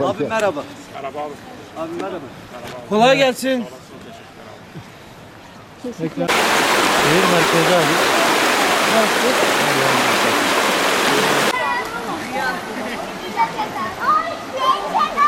Abi merhaba. Merhaba abi. Abi merhaba. Kolay gelsin. Şehir merkezi abi.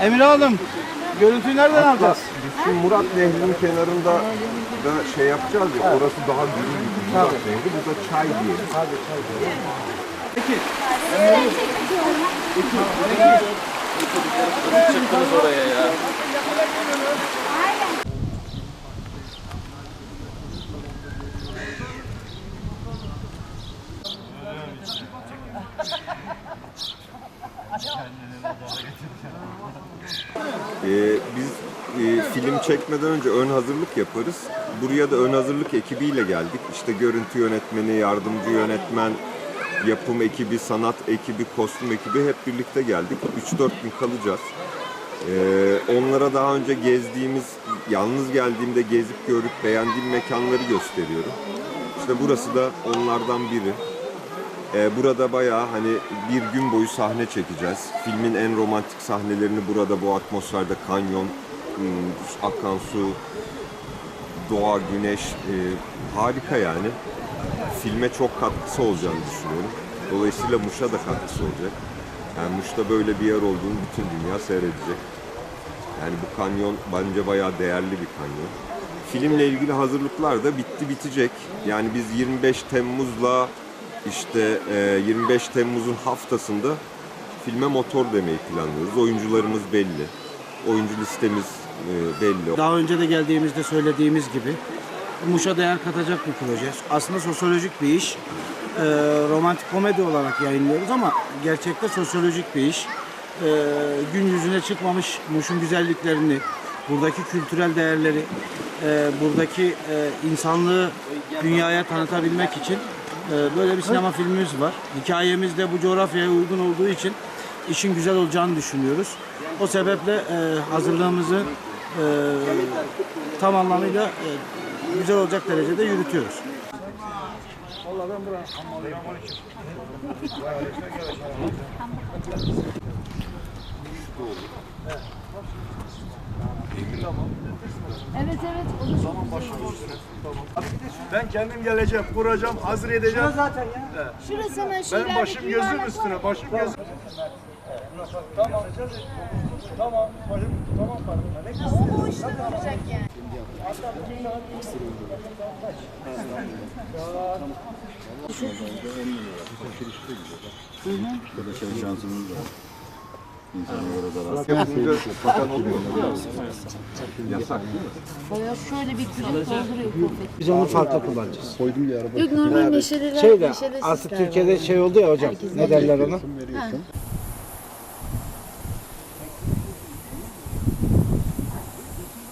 Emine Hanım, görüntüyü nereden alacağız? Biz şu Murat Nehri'nin kenarında da şey yapacağız ya. Orası daha büyük bir Murat Nehri. Bu da çay diye. Çıktınız oraya ya. Ee, biz e, film çekmeden önce ön hazırlık yaparız. Buraya da ön hazırlık ekibiyle geldik. İşte görüntü yönetmeni, yardımcı yönetmen, yapım ekibi, sanat ekibi, kostüm ekibi hep birlikte geldik. 3-4 gün kalacağız. Ee, onlara daha önce gezdiğimiz, yalnız geldiğimde gezip görüp beğendiğim mekanları gösteriyorum. İşte burası da onlardan biri. Ee, burada bayağı hani bir gün boyu sahne çekeceğiz. Filmin en romantik sahnelerini burada bu atmosferde kanyon, ım, akan su, doğa, güneş e, harika yani. Filme çok katkısı olacağını düşünüyorum. Dolayısıyla Muş'a da katkısı olacak. Yani Muş'ta böyle bir yer olduğunu bütün dünya seyredecek. Yani bu kanyon bence bayağı değerli bir kanyon. Filmle ilgili hazırlıklar da bitti bitecek. Yani biz 25 Temmuz'la işte e, 25 Temmuz'un haftasında filme motor demeyi planlıyoruz. Oyuncularımız belli. Oyuncu listemiz e, belli. Daha önce de geldiğimizde söylediğimiz gibi Muş'a değer katacak bir proje. Aslında sosyolojik bir iş. Ee, romantik komedi olarak yayınlıyoruz ama gerçekte sosyolojik bir iş. Ee, gün yüzüne çıkmamış Muş'un güzelliklerini, buradaki kültürel değerleri, e, buradaki e, insanlığı dünyaya tanıtabilmek için e, böyle bir sinema filmimiz var. Hikayemiz de bu coğrafyaya uygun olduğu için işin güzel olacağını düşünüyoruz. O sebeple e, hazırlığımızı e, tam anlamıyla e, güzel olacak derecede yürütüyoruz. Evet evet. O da çok güzel olmuş. Ben kendim geleceğim, kuracağım, hazır edeceğim. Şurası hemen Benim şeyler başım gözüm üstüne, başım gözüm. Tamam. Tamam, başım, tamam pardon. O bu işte olacak yani. Bakan oluyor mu? Yasak değil mi? Bayağı şöyle bir küçük dolduruyor konfeti. Biz onu farklı kullanacağız. Yok normal neşeliler, Şey de neşeli Türkiye'de şey oldu ya hocam. Ne derler ona? Ha.